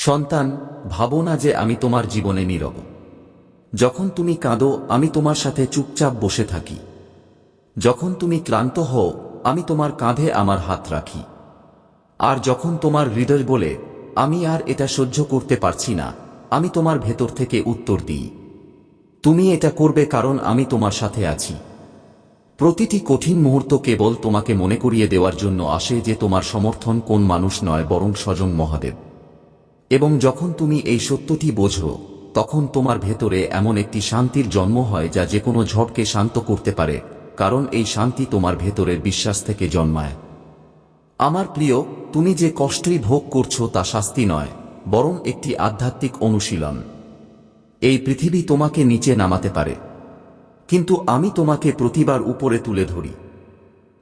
সন্তান, ভাবো না যে আমি তোমার জীবনে নীরব। যখন তুমি কাঁদো, আমি তোমার সাথে চুপচাপ বসে থাকি। যখন তুমি ক্লান্ত হও, আমি তোমার কাঁধে আমার হাত রাখি। আর যখন তোমার হৃদয় বলে, আমি আর এটা সহ্য করতে পারছি না, আমি তোমার ভেতর থেকে উত্তর দিই। তুমি এটা করবে কারণ আমি তোমার সাথে আছি। প্রতিটি কঠিন মুহূর্ত কেবল তোমাকে মনে করিয়ে দেওয়ার জন্য আসে যে তোমার সমর্থন কোন মানুষ নয়, বরং স্বজন মহাদেব। এবং যখন তুমি এই সত্যটি বোঝো, তখন তোমার ভেতরে এমন একটি শান্তির জন্ম হয় যা যে কোনো ঝড়কে শান্ত করতে পারে, কারণ এই শান্তি তোমার ভেতরের বিশ্বাস থেকে জন্মায়। আমার প্রিয়, তুমি যে কষ্টই ভোগ করছ তা শাস্তি নয়, বরং একটি আধ্যাত্মিক অনুশীলন। এই পৃথিবী তোমাকে নিচে নামাতে পারে। কিন্তু আমি তোমাকে প্রতিবার উপরে তুলে ধরি।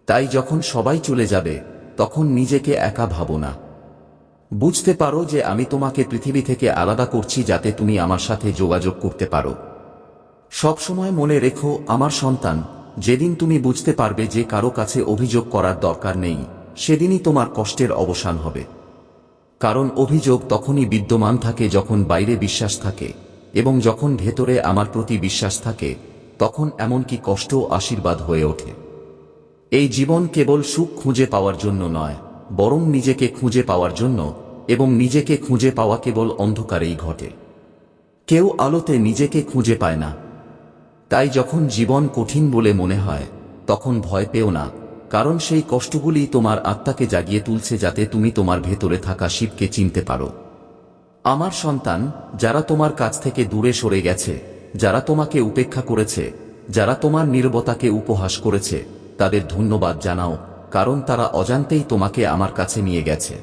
তাই যখন সবাই চলে যাবে, তখন নিজেকে একা ভাবো না। বুঝতে পারো যে আমি তোমাকে পৃথিবী থেকে আলাদা করছি যাতে তুমি আমার সাথে যোগাযোগ করতে পারো। সবসময় মনে রেখো, আমার সন্তান, যেদিন তুমি বুঝতে পারবে যে কারও কাছে অভিযোগ করার দরকার নেই, সেদিনই তোমার কষ্টের অবসান হবে। কারণ অভিযোগ তখনই বিদ্যমান থাকে যখন বাইরে বিশ্বাস থাকে, এবং যখন ভেতরে আমার প্রতি বিশ্বাস থাকে, তখন এমনকি কষ্ট আশীর্বাদ হয়ে ওঠে। এই জীবন কেবল সুখ খুঁজে পাওয়ার জন্য নয় বরং নিজেকে খুঁজে পাওয়ার জন্য এবং নিজেকে খুঁজে পাওয়া কেবল অন্ধকারেই ঘটে। কেউ আলোতে নিজেকে খুঁজে পায় না। তাই যখন জীবন কঠিন বলে মনে হয়, তখন ভয় পেও না, কারণ সেই কষ্টগুলি তোমার আত্মাকে জাগিয়ে তুলছে যাতে তুমি তোমার ভেতরে থাকা শিবকে চিনতে পারো। আমার সন্তান, যারা তোমার কাছ থেকে দূরে সরে গেছে, যারা তোমাকে উপেক্ষা করেছে, যারা তোমার নির্বতাকে উপহাস করেছে, তাদের ধন্যবাদ জানাও। কারণ তারা অজান্তেই তোমাকে আমার কাছে নিয়ে গেছে।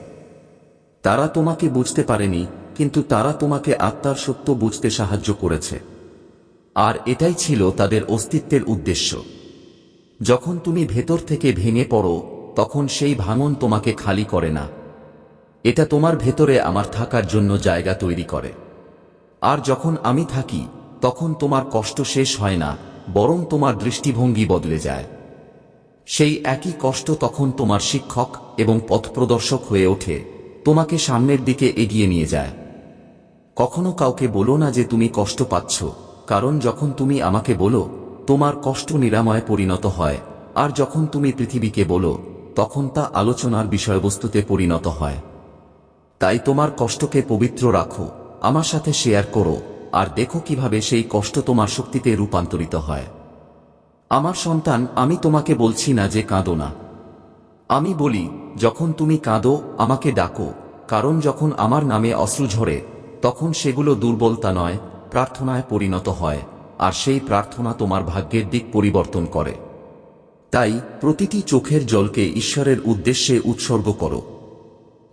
তারা তোমাকে বুঝতে পারেনি, কিন্তু তারা তোমাকে আত্মার সত্য বুঝতে সাহায্য করেছে। আর এটাই ছিল তাদের অস্তিত্বের উদ্দেশ্য। যখন তুমি ভেতর থেকে ভেঙে পড়ো, তখন সেই ভাঙন তোমাকে খালি করে না। এটা তোমার ভেতরে আমার থাকার জন্য জায়গা তৈরি করে। আর যখন আমি থাকি, তখন তোমার কষ্ট শেষ হয় না, বরং তোমার দৃষ্টিভঙ্গি বদলে যায়। সেই একই কষ্ট তখন তোমার শিক্ষক এবং পথপ্রদর্শক হয়ে ওঠে, তোমাকে সামনের দিকে এগিয়ে নিয়ে যায়। কখনো কাউকে বলো না যে তুমি কষ্ট পাচ্ছ, কারণ যখন তুমি আমাকে বলো, তোমার কষ্ট নিরাময়ে পরিণত হয়, আর যখন তুমি পৃথিবীকে বলো, তখন তা আলোচনার বিষয়বস্তুতে পরিণত হয়। তাই তোমার কষ্টকে পবিত্র রাখো, আমার সাথে শেয়ার করো, আর দেখো কীভাবে সেই কষ্ট তোমার শক্তিতে রূপান্তরিত হয়। আমার সন্তান, আমি তোমাকে বলছি না যে কাঁদো না। আমি বলি, যখন তুমি কাঁদো, আমাকে ডাকো, কারণ যখন আমার নামে অশ্রু ঝরে, তখন সেগুলো দুর্বলতা নয়, প্রার্থনায় পরিণত হয়, আর সেই প্রার্থনা তোমার ভাগ্যের দিক পরিবর্তন করে। তাই, প্রতিটি চোখের জলকে ঈশ্বরের উদ্দেশ্যে উৎসর্গ করো।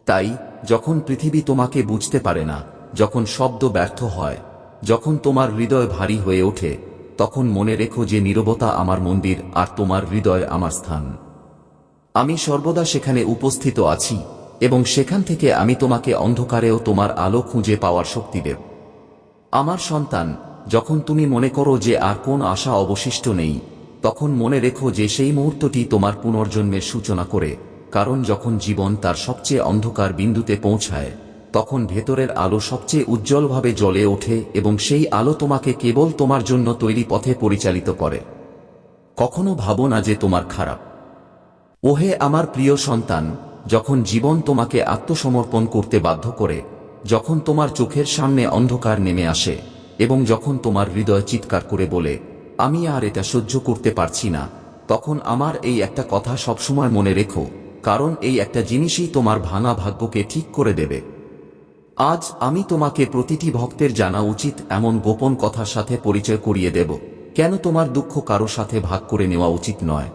তাই, যখন পৃথিবী তোমাকে বুঝতে পারে না, যখন শব্দ ব্যর্থ হয়, যখন তোমার হৃদয় ভারী হয়ে ওঠে তখন মনে রেখো যে নীরবতা আমার মন্দির আর তোমার হৃদয় আমার স্থান। আমি সর্বদা সেখানে উপস্থিত আছি, এবং সেখান থেকে আমি তোমাকে অন্ধকারেও তোমার আলো খুঁজে পাওয়ার শক্তি দেব। আমার সন্তান, যখন তুমি মনে করো যে আর কোন আশা অবশিষ্ট নেই, তখন মনে রেখো যে সেই মুহূর্তটি তোমার পুনর্জন্মের সূচনা করে, কারণ যখন জীবন তার সবচেয়ে অন্ধকার বিন্দুতে পৌঁছায় তখন ভেতরের আলো সবচেয়ে উজ্জ্বলভাবে জ্বলে ওঠে এবং সেই আলো তোমাকে কেবল তোমার জন্য তৈরি পথে পরিচালিত করে। কখনো ভাবো না যে তোমার খারাপ। ওহে আমার প্রিয় সন্তান, যখন জীবন তোমাকে আত্মসমর্পণ করতে বাধ্য করে, যখন তোমার চোখের সামনে অন্ধকার নেমে আসে এবং যখন তোমার হৃদয় চিৎকার করে বলে, আমি আর এটা সহ্য করতে পারছি না, তখন আমার এই একটা কথা সবসময় মনে রেখো, কারণ এই একটা জিনিসই তোমার ভাঙা ভাগ্যকে ঠিক করে দেবে। আজ আমি তোমাকে প্রতিটি ভক্তের জানা উচিত এমন গোপন কথার সাথে পরিচয় করিয়ে দেব, কেন তোমার দুঃখ কারও সাথে ভাগ করে নেওয়া উচিত নয়।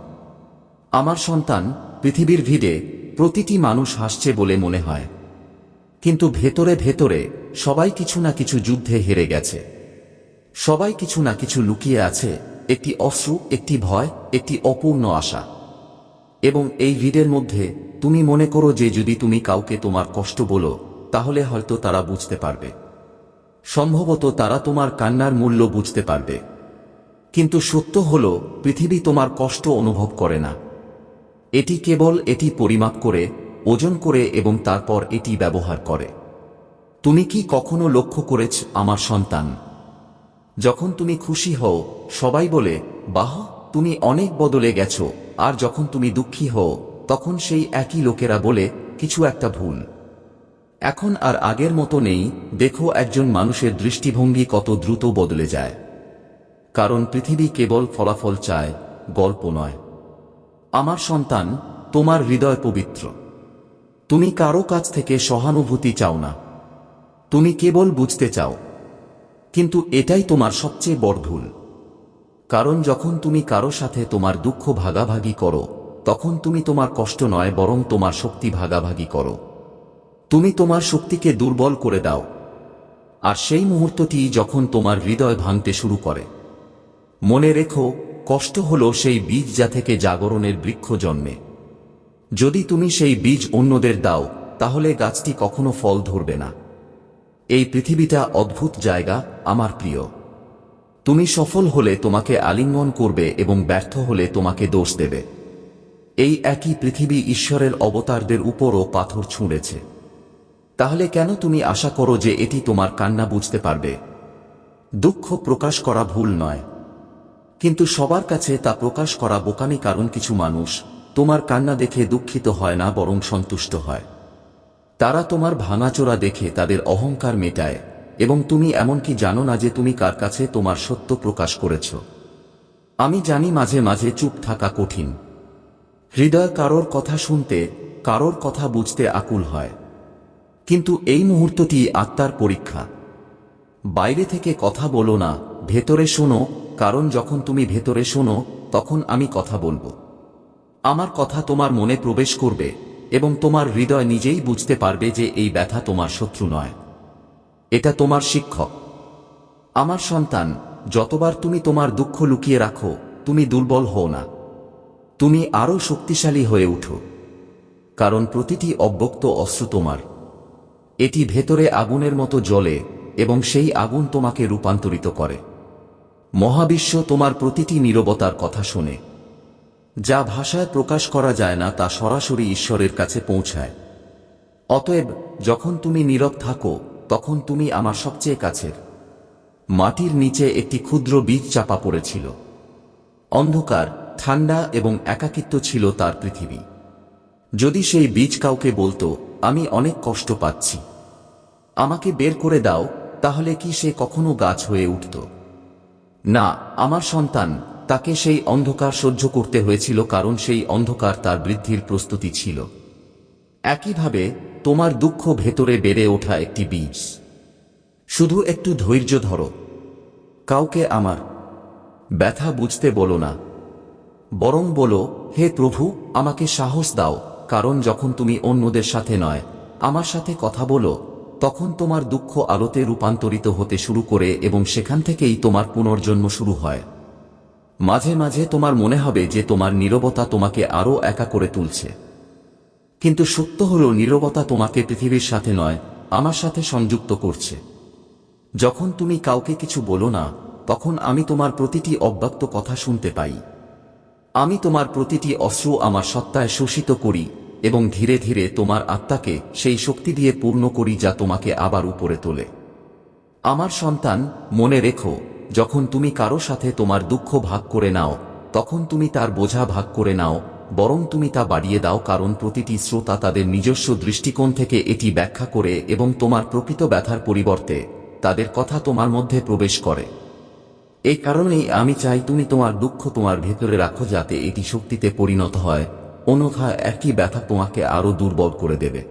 আমার সন্তান, পৃথিবীর ভিড়ে প্রতিটি মানুষ হাসছে বলে মনে হয়। কিন্তু ভেতরে ভেতরে সবাই কিছু না কিছু যুদ্ধে হেরে গেছে। সবাই কিছু না কিছু লুকিয়ে আছে, একটি অশ্রু, একটি ভয়, একটি অপূর্ণ আশা। এবং এই ভিড়ের মধ্যে তুমি মনে করো যে যদি তুমি কাউকে তোমার কষ্ট বলো তাহলে হয়তো তারা বুঝতে পারবে। সম্ভবত তারা তোমার কান্নার মূল্য বুঝতে পারবে। কিন্তু সত্য হল, পৃথিবী তোমার কষ্ট অনুভব করে না। এটি কেবল এটি পরিমাপ করে, ওজন করে এবং তারপর এটি ব্যবহার করে। তুমি কি কখনো লক্ষ্য করেছ, আমার সন্তান? যখন তুমি খুশি হও, সবাই বলে, বাহ, তুমি অনেক বদলে গেছো। আর যখন তুমি দুঃখী হও, তখন সেই একই লোকেরা বলে, কিছু একটা ভুল। এখন আর আগের মতো নেই, দেখো একজন মানুষের দৃষ্টিভঙ্গি কত দ্রুত বদলে যায়। কারণ পৃথিবী কেবল ফলাফল চায়, গল্প নয়। আমার সন্তান, তোমার হৃদয় পবিত্র। তুমি কারও কাছ থেকে সহানুভূতি চাও না। তুমি কেবল বুঝতে চাও। কিন্তু এটাই তোমার সবচেয়ে বড় ভুল। কারণ যখন তুমি কারও সাথে তোমার দুঃখ ভাগাভাগি করো, তখন তুমি তোমার কষ্ট নয়, বরং তোমার শক্তি ভাগাভাগি করো। তুমি তোমার শক্তিকে দুর্বল করে দাও। আর সেই মুহূর্তটি যখন তোমার হৃদয় ভাঙতে শুরু করে। মনে রেখো, কষ্ট হল সেই বীজ যা থেকে জাগরণের বৃক্ষ জন্মে। যদি তুমি সেই বীজ অন্যদের দাও, তাহলে গাছটি কখনো ফল ধরবে না। এই পৃথিবীটা অদ্ভুত জায়গা, আমার প্রিয়। তুমি সফল হলে তোমাকে আলিঙ্গন করবে এবং ব্যর্থ হলে তোমাকে দোষ দেবে। এই একই পৃথিবী ঈশ্বরের অবতারদের উপরও পাথর ছুঁড়েছে। তাহলে কেন তুমি আশা করো যে এটি তোমার কান্না বুঝতে পারবে? দুঃখ প্রকাশ করা ভুল নয়। কিন্তু সবার কাছে তা প্রকাশ করা বোকামি কারণ কিছু মানুষ তোমার কান্না দেখে দুঃখিত হয় না, বরং সন্তুষ্ট হয়। তারা তোমার ভাঙাচোরা দেখে তাদের অহংকার মেটায়, এবং তুমি এমনকি জানো না যে তুমি কার কাছে তোমার সত্য প্রকাশ করেছ। আমি জানি মাঝে মাঝে চুপ থাকা কঠিন। হৃদয় কারোর কথা শুনতে, কারোর কথা বুঝতে আকুল হয়। কিন্তু এই মুহূর্তটি আত্মার পরীক্ষা। বাইরে থেকে কথা বলো না, ভেতরে শোনো, কারণ যখন তুমি ভেতরে শোনো, তখন আমি কথা বলব। আমার কথা তোমার মনে প্রবেশ করবে, এবং তোমার হৃদয় নিজেই বুঝতে পারবে যে এই ব্যথা তোমার শত্রু নয়। এটা তোমার শিক্ষক। আমার সন্তান, যতবার তুমি তোমার দুঃখ লুকিয়ে রাখো, তুমি দুর্বল হও না। তুমি আরও শক্তিশালী হয়ে উঠো। কারণ প্রতিটি অব্যক্ত অস্ত্র তোমার। এটি ভেতরে আগুনের মতো জ্বলে এবং সেই আগুন তোমাকে রূপান্তরিত করে। মহাবিশ্ব তোমার প্রতিটি নীরবতার কথা শোনে। যা ভাষায় প্রকাশ করা যায় না তা সরাসরি ঈশ্বরের কাছে পৌঁছায়। অতএব, যখন তুমি নীরব থাকো, তখন তুমি আমার সবচেয়ে কাছের। মাটির নিচে একটি ক্ষুদ্র বীজ চাপা পড়েছিল। অন্ধকার ঠান্ডা এবং একাকিত্ব ছিল তার পৃথিবী। যদি সেই বীজ কাউকে বলতো আমি অনেক কষ্ট পাচ্ছি। আমাকে বের করে দাও, তাহলে কি সে কখনো গাছ হয়ে উঠত? না, আমার সন্তান, তাকে সেই অন্ধকার সহ্য করতে হয়েছিল কারণ সেই অন্ধকার তার বৃদ্ধির প্রস্তুতি ছিল। একইভাবে, তোমার দুঃখ ভেতরে বেড়ে ওঠা একটি বীজ। শুধু একটু ধৈর্য ধরো। কাউকে আমার ব্যথা বুঝতে বলো না। বরং বলো, হে প্রভু, আমাকে সাহস দাও। কারণ যখন তুমি অন্যদের সাথে নয়, আমার সাথে কথা বলো, তখন তোমার দুঃখ আলোতে রূপান্তরিত হতে শুরু করে এবং সেখান থেকেই তোমার পুনর্জন্ম শুরু হয়। মাঝে মাঝে তোমার মনে হবে যে তোমার নীরবতা তোমাকে আরও একা করে তুলছে। কিন্তু সত্য হল নীরবতা তোমাকে পৃথিবীর সাথে নয়, আমার সাথে সংযুক্ত করছে। যখন তুমি কাউকে কিছু বলো না, তখন আমি তোমার প্রতিটি অব্যক্ত কথা শুনতে পাই। আমি তোমার প্রতিটি অশ্রু আমার সত্তায় শোষিত করি, এবং ধীরে ধীরে তোমার আত্মাকে সেই শক্তি দিয়ে পূর্ণ করি যা তোমাকে আবার উপরে তোলে। আমার সন্তান, মনে রেখো, যখন তুমি কারও সাথে তোমার দুঃখ ভাগ করে নাও, তখন তুমি তার বোঝা ভাগ করে নাও, বরং তুমি তা বাড়িয়ে দাও কারণ প্রতিটি শ্রোতা তাদের নিজস্ব দৃষ্টিকোণ থেকে এটি ব্যাখ্যা করে এবং তোমার প্রকৃত ব্যথার পরিবর্তে তাদের কথা তোমার মধ্যে প্রবেশ করে। এই কারণেই আমি চাই তুমি তোমার দুঃখ তোমার ভেতরে রাখো যাতে এটি শক্তিতে পরিণত হয়। অন্যথায় একই ব্যথা তোমাকে আরও দুর্বল করে দেবে।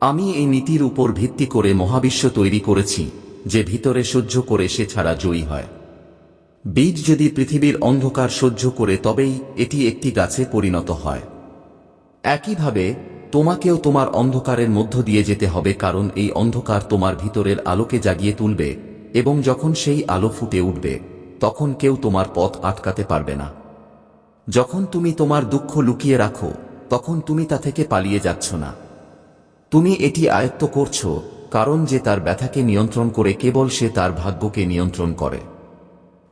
আমি এই নীতির উপর ভিত্তি করে মহাবিশ্ব তৈরি করেছি, যে ভিতরে সহ্য করে সে ছাড়া জয়ী হয়। বীজ যদি পৃথিবীর অন্ধকার সহ্য করে তবেই এটি একটি গাছে পরিণত হয়। একইভাবে, তোমাকেও তোমার অন্ধকারের মধ্য দিয়ে যেতে হবে কারণ এই অন্ধকার তোমার ভিতরের আলোকে জাগিয়ে তুলবে। এবং যখন সেই আলো ফুটে উঠবে, তখন কেউ তোমার পথ আটকাতে পারবে না। যখন তুমি তোমার দুঃখ লুকিয়ে রাখো, তখন তুমি তা থেকে পালিয়ে যাচ্ছ না। তুমি এটি আয়ত্ত করছ, কারণ যে তার ব্যথাকে নিয়ন্ত্রণ করে কেবল সে তার ভাগ্যকে নিয়ন্ত্রণ করে।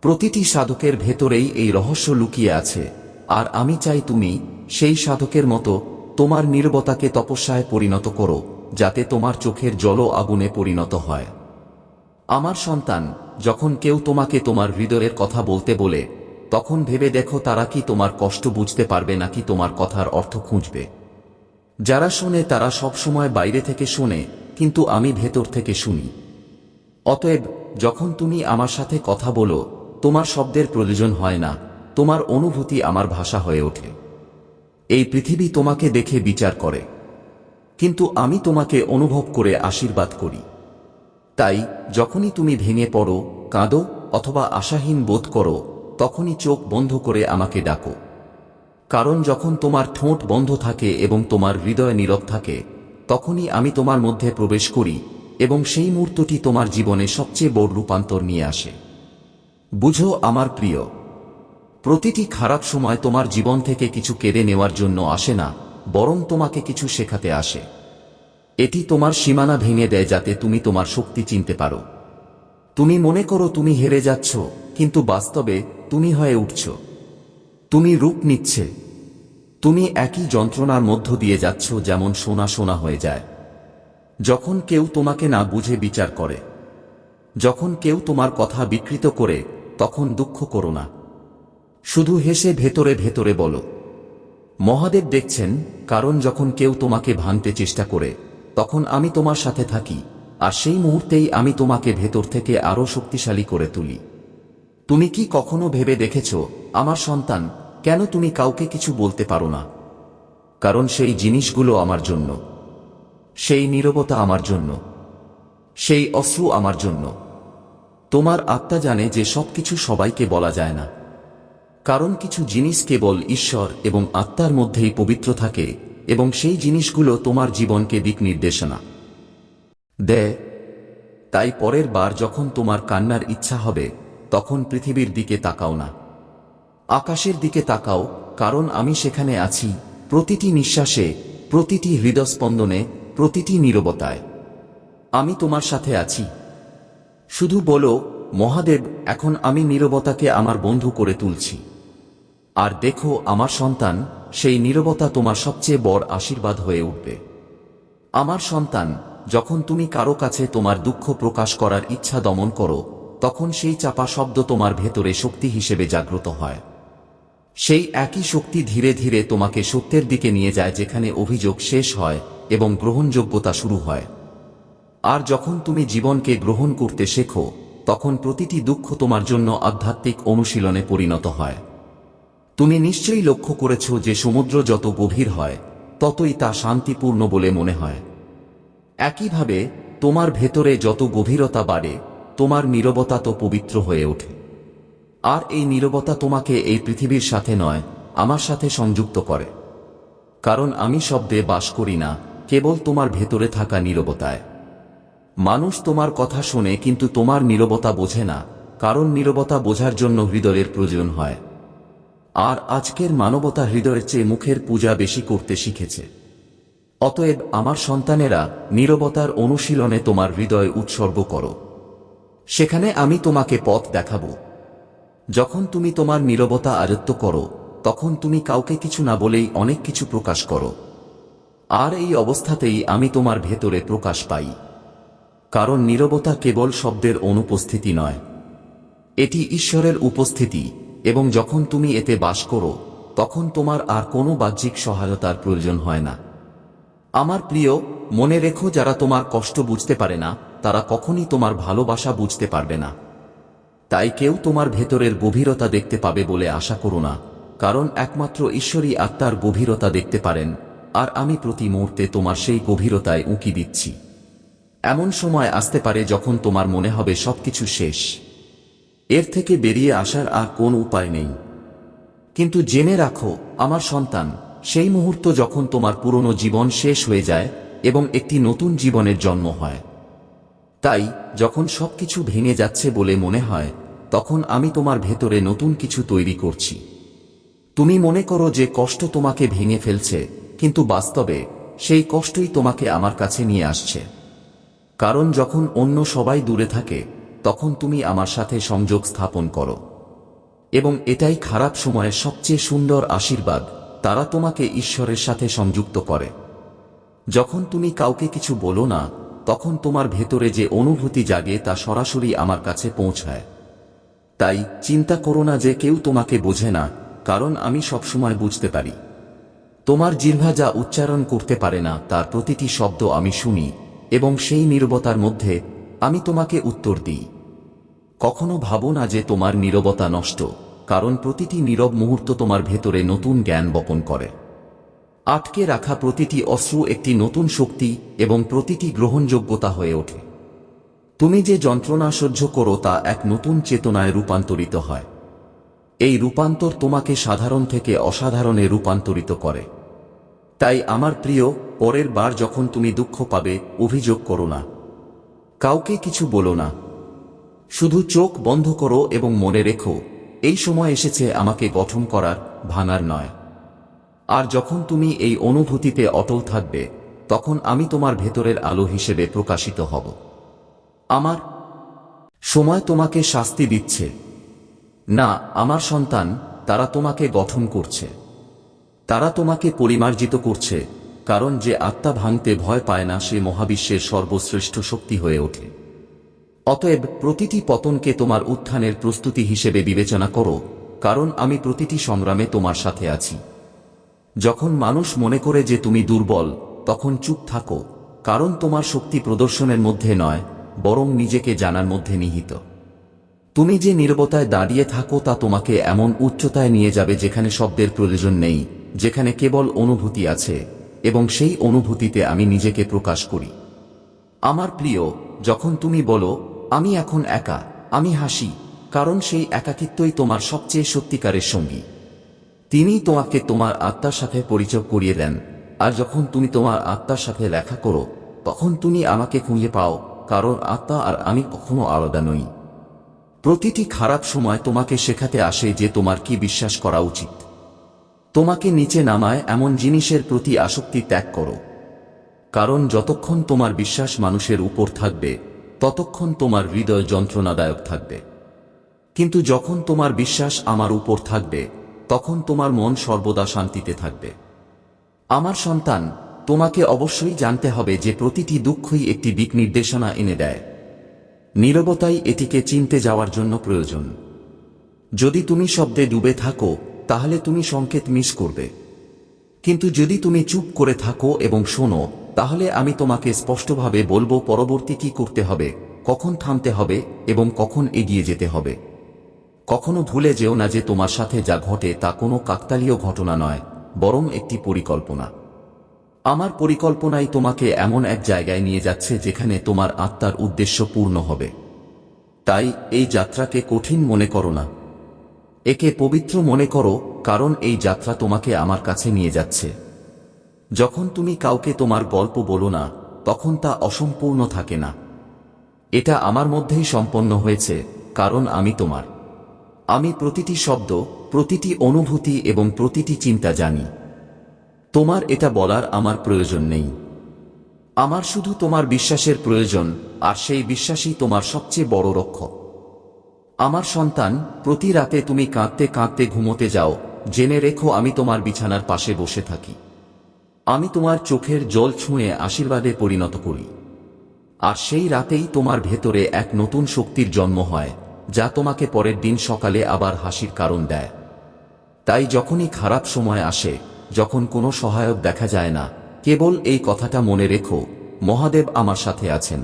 প্রতিটি সাধকের ভেতরেই এই রহস্য লুকিয়ে আছে, আর আমি চাই তুমি সেই সাধকের মতো তোমার নির্বতাকে তপস্যায় পরিণত করো, যাতে তোমার চোখের জল আগুনে পরিণত হয়। আমার সন্তান, যখন কেউ তোমাকে তোমার হৃদয়ের কথা বলতে বলে, তখন ভেবে দেখো তারা কি তোমার কষ্ট বুঝতে পারবে নাকি তোমার কথার অর্থ খুঁজবে। যারা শোনে তারা সব সময় বাইরে থেকে শোনে, কিন্তু আমি ভেতর থেকে শুনি। অতএব, যখন তুমি আমার সাথে কথা বলো, তোমার শব্দের প্রয়োজন হয় না, তোমার অনুভূতি আমার ভাষা হয়ে ওঠে। এই পৃথিবী তোমাকে দেখে বিচার করে। কিন্তু আমি তোমাকে অনুভব করে আশীর্বাদ করি। তাই যখনই তুমি ভেঙে পড়ো, কাঁদো অথবা আশাহীন বোধ করো, তখনই চোখ বন্ধ করে আমাকে ডাকো। কারণ যখন তোমার ঠোঁট বন্ধ থাকে এবং তোমার হৃদয় নীরব থাকে, তখনই আমি তোমার মধ্যে প্রবেশ করি এবং সেই মুহূর্তটি তোমার জীবনে সবচেয়ে বড় রূপান্তর নিয়ে আসে। বুঝো আমার প্রিয়, প্রতিটি খারাপ সময় তোমার জীবন থেকে কিছু কেড়ে নেওয়ার জন্য আসে না, বরং তোমাকে কিছু শেখাতে আসে। এটি তোমার সীমানা ভেঙে দেয় যাতে তুমি তোমার শক্তি চিনতে পারো। তুমি মনে করো তুমি হেরে যাচ্ছ, কিন্তু বাস্তবে তুমি হয়ে উঠছ। তুমি রূপ নিচ্ছে। তুমি একই যন্ত্রণার মধ্য দিয়ে যাচ্ছ যেমন সোনা সোনা হয়ে যায়। যখন কেউ তোমাকে না বুঝে বিচার করে। যখন কেউ তোমার কথা বিকৃত করে, তখন দুঃখ করো না। শুধু হেসে ভেতরে ভেতরে বলো। মহাদেব দেখছেন, কারণ যখন কেউ তোমাকে ভাঙতে চেষ্টা করে তখন আমি তোমার সাথে থাকি, আর সেই মুহূর্তেই আমি তোমাকে ভেতর থেকে আরও শক্তিশালী করে তুলি। তুমি কি কখনো ভেবে দেখেছ, আমার সন্তান, কেন তুমি কাউকে কিছু বলতে পারো না? কারণ সেই জিনিসগুলো আমার জন্য। সেই নীরবতা আমার জন্য। সেই অশ্রু আমার জন্য। তোমার আত্মা জানে যে সবকিছু সবাইকে বলা যায় না। কারণ কিছু জিনিস কেবল ঈশ্বর এবং আত্মার মধ্যেই পবিত্র থাকে এবং সেই জিনিসগুলো তোমার জীবনকে দিক নির্দেশনা। দেয় তাই পরের বার যখন তোমার কান্নার ইচ্ছা হবে, তখন পৃথিবীর দিকে তাকাও না। আকাশের দিকে তাকাও, কারণ আমি সেখানে আছি, প্রতিটি নিঃশ্বাসে, প্রতিটি হৃদস্পন্দনে, প্রতিটি নীরবতায়। আমি তোমার সাথে আছি। শুধু বলো, মহাদেব, এখন আমি নীরবতাকে আমার বন্ধু করে তুলছি। আর দেখো, আমার সন্তান সেই নীরবতা তোমার সবচেয়ে বড় আশীর্বাদ হয়ে উঠবে। আমার সন্তান, যখন তুমি কারও কাছে তোমার দুঃখ প্রকাশ করার ইচ্ছা দমন করো, তখন সেই চাপা শব্দ তোমার ভেতরে শক্তি হিসেবে জাগ্রত হয়। সেই একই শক্তি ধীরে ধীরে তোমাকে সত্যের দিকে নিয়ে যায় যেখানে অভিযোগ শেষ হয় এবং গ্রহণযোগ্যতা শুরু হয়। আর যখন তুমি জীবনকে গ্রহণ করতে শেখো, তখন প্রতিটি দুঃখ তোমার জন্য আধ্যাত্মিক অনুশীলনে পরিণত হয়। তুমি নিশ্চয়ই লক্ষ্য করেছ যে সমুদ্র যত গভীর হয়, ততই তা শান্তিপূর্ণ বলে মনে হয়। একইভাবে, তোমার ভেতরে যত গভীরতা বাড়ে, তোমার নীরবতা তো পবিত্র হয়ে ওঠে। আর এই নীরবতা তোমাকে এই পৃথিবীর সাথে নয়, আমার সাথে সংযুক্ত করে। কারণ আমি শব্দে বাস করি না, কেবল তোমার ভেতরে থাকা নীরবতায়। মানুষ তোমার কথা শোনে কিন্তু তোমার নীরবতা বোঝে না, কারণ নীরবতা বোঝার জন্য হৃদয়ের প্রয়োজন হয়। আর আজকের মানবতা হৃদয়ের চেয়ে মুখের পূজা বেশি করতে শিখেছে। অতএব আমার সন্তানেরা, নীরবতার অনুশীলনে তোমার হৃদয় উৎসর্গ করো। সেখানে আমি তোমাকে পথ দেখাবো। যখন তুমি তোমার নীরবতা আয়ত্ত করো, তখন তুমি কাউকে কিছু না বলেই অনেক কিছু প্রকাশ করো। আর এই অবস্থাতেই আমি তোমার ভেতরে প্রকাশ পাই। কারণ নীরবতা কেবল শব্দের অনুপস্থিতি নয়, এটি ঈশ্বরের উপস্থিতি। এবং যখন তুমি এতে বাস করো, তখন তোমার আর কোনো বাহ্যিক সহায়তার প্রয়োজন হয় না। আমার প্রিয়, মনে রেখো যারা তোমার কষ্ট বুঝতে পারে না, তারা কখনই তোমার ভালোবাসা বুঝতে পারবে না। তাই কেউ তোমার ভেতরের গভীরতা দেখতে পাবে বলে আশা করো না, কারণ একমাত্র ঈশ্বরই আত্মার গভীরতা দেখতে পারেন, আর আমি প্রতি মুহূর্তে তোমার সেই গভীরতায় উঁকি দিচ্ছি। এমন সময় আসতে পারে যখন তোমার মনে হবে সবকিছু শেষ। এর থেকে বেরিয়ে আসার আর কোন উপায় নেই। কিন্তু জেনে রাখো, আমার সন্তান, সেই মুহূর্ত যখন তোমার পুরনো জীবন শেষ হয়ে যায় এবং একটি নতুন জীবনের জন্ম হয়। তাই, যখন সবকিছু ভেঙে যাচ্ছে বলে মনে হয়, তখন আমি তোমার ভেতরে নতুন কিছু তৈরি করছি। তুমি মনে করো যে কষ্ট তোমাকে ভেঙে ফেলছে, কিন্তু বাস্তবে, সেই কষ্টই তোমাকে আমার কাছে নিয়ে আসছে। কারণ যখন অন্য সবাই দূরে থাকে তখন তুমি আমার সাথে সংযোগ স্থাপন করো। এবং এটাই খারাপ সময়ের সবচেয়ে সুন্দর আশীর্বাদ, তারা তোমাকে ঈশ্বরের সাথে সংযুক্ত করে। যখন তুমি কাউকে কিছু বলো না, তখন তোমার ভেতরে যে অনুভূতি জাগে তা সরাসরি আমার কাছে পৌঁছায়। তাই চিন্তা করো না যে কেউ তোমাকে বোঝে না, কারণ আমি সবসময় বুঝতে পারি। তোমার জিহ্বা যা উচ্চারণ করতে পারে না, তার প্রতিটি শব্দ আমি শুনি, এবং সেই নীরবতার মধ্যে আমি তোমাকে উত্তর দিই। কখনো ভাবো না যে তোমার নীরবতা নষ্ট, কারণ প্রতিটি নীরব মুহূর্ত তোমার ভেতরে নতুন জ্ঞান বপন করে। আটকে রাখা প্রতিটি অশ্রু একটি নতুন শক্তি এবং প্রতিটি গ্রহণযোগ্যতা হয়ে ওঠে। তুমি যে যন্ত্রণা সহ্য করো তা এক নতুন চেতনায় রূপান্তরিত হয়। এই রূপান্তর তোমাকে সাধারণ থেকে অসাধারণে রূপান্তরিত করে। তাই আমার প্রিয়, পরের বার যখন তুমি দুঃখ পাবে, অভিযোগ করো না। কাউকে কিছু বলো না। শুধু চোখ বন্ধ করো এবং মনে রেখো, এই সময় এসেছে আমাকে গঠন করার ভাঙার নয়। আর যখন তুমি এই অনুভূতিতে অটল থাকবে, তখন আমি তোমার ভেতরের আলো হিসেবে প্রকাশিত হব। আমার সময় তোমাকে শাস্তি দিচ্ছে। না, আমার সন্তান, তারা তোমাকে গঠন করছে। তারা তোমাকে পরিমার্জিত করছে, কারণ যে আত্মা ভাঙতে ভয় পায় না, সে মহাবিশ্বের সর্বশ্রেষ্ঠ শক্তি হয়ে ওঠে। অতএব প্রতিটি পতনকে তোমার উত্থানের প্রস্তুতি হিসেবে বিবেচনা করো, কারণ আমি প্রতিটি সংগ্রামে তোমার সাথে আছি। যখন মানুষ মনে করে যে তুমি দুর্বল, তখন চুপ থাকো, কারণ তোমার শক্তি প্রদর্শনের মধ্যে নয়, বরং নিজেকে জানার মধ্যে নিহিত। তুমি যে নির্বতায় দাঁড়িয়ে থাকো তা তোমাকে এমন উচ্চতায় নিয়ে যাবে যেখানে শব্দের প্রয়োজন নেই, যেখানে কেবল অনুভূতি আছে, এবং সেই অনুভূতিতে আমি নিজেকে প্রকাশ করি। আমার প্রিয়, যখন তুমি বলো আমি এখন একা, আমি হাসি, কারণ সেই একাকিত্বই তোমার সবচেয়ে সত্যিকারের সঙ্গী। তিনি তোমাকে তোমার আত্মার সাথে পরিচয় করিয়ে দেন, আর যখন তুমি তোমার আত্মার সাথে লেখা করো, তখন তুমি আমাকে খুঁজে পাও, কারণ আত্মা আর আমি কখনো আলাদা নই। প্রতিটি খারাপ সময় তোমাকে শেখাতে আসে যে তোমার কি বিশ্বাস করা উচিত। তোমাকে নিচে নামায় এমন জিনিসের প্রতি আসক্তি ত্যাগ করো। কারণ যতক্ষণ তোমার বিশ্বাস মানুষের উপর থাকবে ততক্ষণ তোমার হৃদয় যন্ত্রণাদায়ক থাকবে। কিন্তু যখন তোমার বিশ্বাস আমার উপর থাকবে, তখন তোমার মন সর্বদা শান্তিতে থাকবে। আমার সন্তান, তোমাকে অবশ্যই জানতে হবে যে প্রতিটি দুঃখই একটি দিক নির্দেশনা এনে দেয়। নীরবতাই এটিকে চিনতে যাওয়ার জন্য প্রয়োজন। যদি তুমি শব্দে ডুবে থাকো, তাহলে তুমি সংকেত মিস করবে। কিন্তু যদি তুমি চুপ করে থাকো এবং শোনো, তাহলে আমি তোমাকে স্পষ্টভাবে বলব পরবর্তী কি করতে হবে, কখন থামতে হবে এবং কখন এগিয়ে যেতে হবে। কখনো ভুলে যেও না যে তোমার সাথে যা ঘটে তা কোনো কাকতালীয় ঘটনা নয়, বরং একটি পরিকল্পনা। আমার পরিকল্পনাই তোমাকে এমন এক জায়গায় নিয়ে যাচ্ছে যেখানে তোমার আত্মার উদ্দেশ্য পূর্ণ হবে। তাই এই যাত্রাকে কঠিন মনে করো না। একে পবিত্র মনে করো, কারণ এই যাত্রা তোমাকে আমার কাছে নিয়ে যাচ্ছে। যখন তুমি কাউকে তোমার গল্প বলো না, তখন তা অসম্পূর্ণ থাকে না। এটা আমার মধ্যেই সম্পন্ন হয়েছে, কারণ আমি তোমার। আমি প্রতিটি শব্দ, প্রতিটি অনুভূতি এবং প্রতিটি চিন্তা জানি। তোমার এটা বলার আমার প্রয়োজন নেই। আমার শুধু তোমার বিশ্বাসের প্রয়োজন, আর সেই বিশ্বাসই তোমার সবচেয়ে বড় রক্ষক। আমার সন্তান, প্রতি রাতে তুমি কাঁদতে কাঁদতে ঘুমোতে যাও, জেনে রেখো আমি তোমার বিছানার পাশে বসে থাকি। আমি তোমার চোখের জল ছুঁয়ে আশীর্বাদে পরিণত করি। আর সেই রাতেই তোমার ভেতরে এক নতুন শক্তির জন্ম হয়, যা তোমাকে পরের দিন সকালে আবার হাসির কারণ দেয়। তাই যখনই খারাপ সময় আসে, যখন কোনো সহায়ক দেখা যায় না, কেবল এই কথাটা মনে রেখো, মহাদেব আমার সাথে আছেন।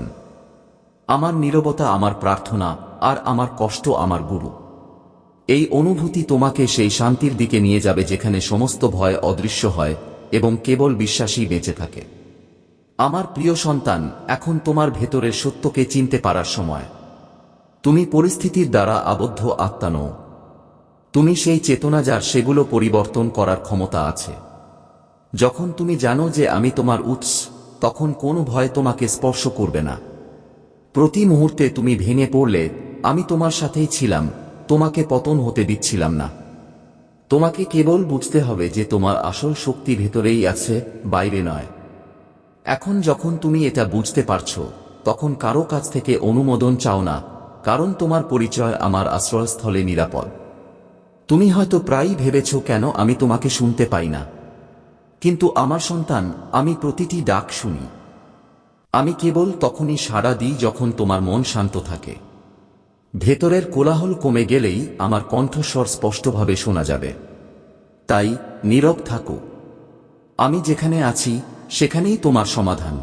আমার নীরবতা আমার প্রার্থনা আর আমার কষ্ট আমার গুরু। এই অনুভূতি তোমাকে সেই শান্তির দিকে নিয়ে যাবে যেখানে সমস্ত ভয় অদৃশ্য হয় এবং কেবল বিশ্বাসই বেঁচে থাকে। আমার প্রিয় সন্তান, এখন তোমার ভেতরের সত্যকে চিনতে পারার সময়। তুমি পরিস্থিতির দ্বারা আবদ্ধ আত্মা নও। তুমি সেই চেতনা যার সেগুলো পরিবর্তন করার ক্ষমতা আছে। যখন তুমি জানো যে আমি তোমার উৎস, তখন কোনো ভয় তোমাকে স্পর্শ করবে না। প্রতি মুহূর্তে তুমি ভেঙে পড়লে, আমি তোমার সাথেই ছিলাম, তোমাকে পতন হতে দিচ্ছিলাম না। তোমাকে কেবল বুঝতে হবে যে তোমার আসল শক্তি ভেতরেই আছে, বাইরে নয়। এখন যখন তুমি এটা বুঝতে পারছ, তখন কারও কাছ থেকে অনুমোদন চাও না, কারণ তোমার পরিচয় আমার আশ্রয়স্থলে নিরাপদ। তুমি হয়তো প্রায়ই ভেবেছ কেন আমি তোমাকে শুনতে পাই না। কিন্তু আমার সন্তান, আমি প্রতিটি ডাক শুনি। আমি কেবল তখনই সাড়া দিই যখন তোমার মন শান্ত থাকে। ভেতরের কোলাহল কমে গেলেই আমার কণ্ঠস্বর স্পষ্টভাবে শোনা যাবে। তাই, নীরব থাকো। আমি যেখানে আছি, সেখানেই তোমার সমাধান।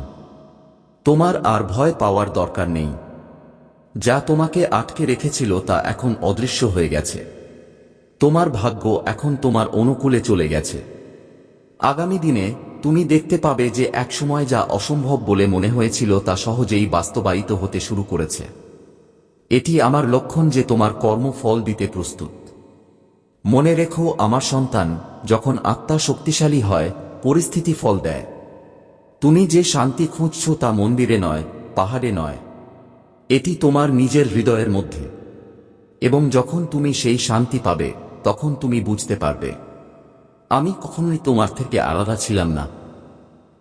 তোমার আর ভয় পাওয়ার দরকার নেই। যা তোমাকে আটকে রেখেছিল তা এখন অদৃশ্য হয়ে গেছে। তোমার ভাগ্য এখন তোমার অনুকূলে চলে গেছে। আগামী দিনে তুমি দেখতে পাবে যে একসময় যা অসম্ভব বলে মনে হয়েছিল তা সহজেই বাস্তবায়িত হতে শুরু করেছে। এটি আমার লক্ষণ যে তোমার কর্ম ফল দিতে প্রস্তুত। মনে রেখো, আমার সন্তান, যখন আত্মা শক্তিশালী হয়, পরিস্থিতি ফল দেয়। তুমি যে শান্তি খুঁজছ তা মন্দিরে নয়, পাহাড়ে নয়। এটি তোমার নিজের হৃদয়ের মধ্যে। এবং যখন তুমি সেই শান্তি পাবে, তখন তুমি বুঝতে পারবে। আমি কখনোই তোমার থেকে আলাদা ছিলাম না।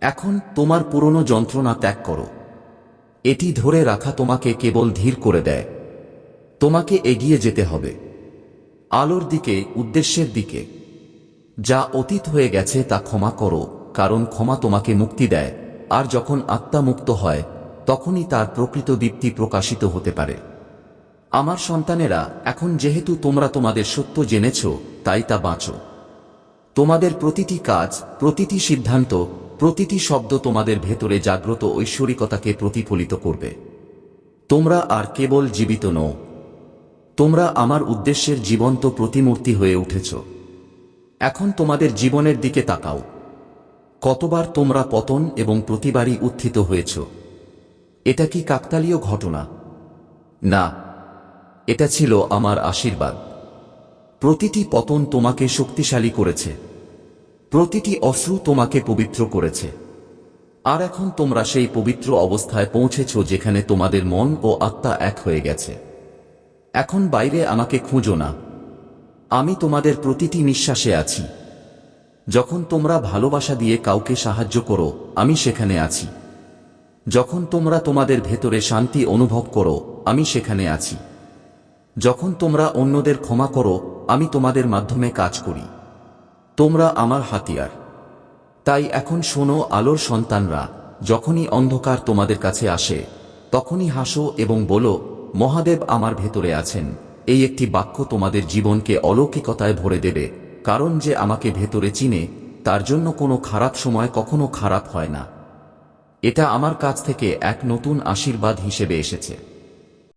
এখন তোমার পুরনো যন্ত্রণা ত্যাগ করো। এটি ধরে রাখা তোমাকে কেবল ধীর করে দেয়। তোমাকে এগিয়ে যেতে হবে। আলোর দিকে, উদ্দেশ্যের দিকে। যা অতীত হয়ে গেছে তা ক্ষমা করো, কারণ ক্ষমা তোমাকে মুক্তি দেয়। আর যখন আত্মা মুক্ত হয়, তখনই তার প্রকৃত দীপ্তি প্রকাশিত হতে পারে। আমার সন্তানেরা, এখন যেহেতু তোমরা তোমাদের সত্য জেনেছ, তাই তা বাঁচো। তোমাদের প্রতিটি কাজ, প্রতিটি সিদ্ধান্ত, প্রতিটি শব্দ তোমাদের ভেতরে জাগ্রত ঐশ্বরিকতাকে প্রতিফলিত করবে। তোমরা আর কেবল জীবিত নও। তোমরা আমার উদ্দেশ্যের জীবন্ত প্রতিমূর্তি হয়ে উঠেছ। এখন তোমাদের জীবনের দিকে তাকাও। কতবার তোমরা পতন এবং প্রতিবারই উত্থিত হয়েছ। এটা কি কাকতালীয় ঘটনা? না। এটা ছিল আমার আশীর্বাদ। প্রতিটি পতন তোমাকে শক্তিশালী করেছে। প্রতিটি অশ্রু তোমাকে পবিত্র করেছে। আর এখন তোমরা সেই পবিত্র অবস্থায় পৌঁছেছ যেখানে তোমাদের মন ও আত্মা এক হয়ে গেছে। এখন বাইরে আমাকে খুঁজো না। আমি তোমাদের প্রতিটি নিঃশ্বাসে আছি। যখন তোমরা ভালোবাসা দিয়ে কাউকে সাহায্য করো, আমি সেখানে আছি। যখন তোমরা তোমাদের ভেতরে শান্তি অনুভব করো, আমি সেখানে আছি। যখন তোমরা অন্যদের ক্ষমা করো আমি তোমাদের মাধ্যমে কাজ করি। তোমরা আমার হাতিয়ার। তাই এখন শোনো আলোর সন্তানরা, যখনই অন্ধকার তোমাদের কাছে আসে, তখনই হাসো এবং বলো, মহাদেব আমার ভেতরে আছেন। এই একটি বাক্য তোমাদের জীবনকে অলৌকিকতায় ভরে দেবে, কারণ যে আমাকে ভেতরে চিনে, তার জন্য কোনো খারাপ সময় কখনো খারাপ হয় না। এটা আমার কাছ থেকে এক নতুন আশীর্বাদ হিসেবে এসেছে।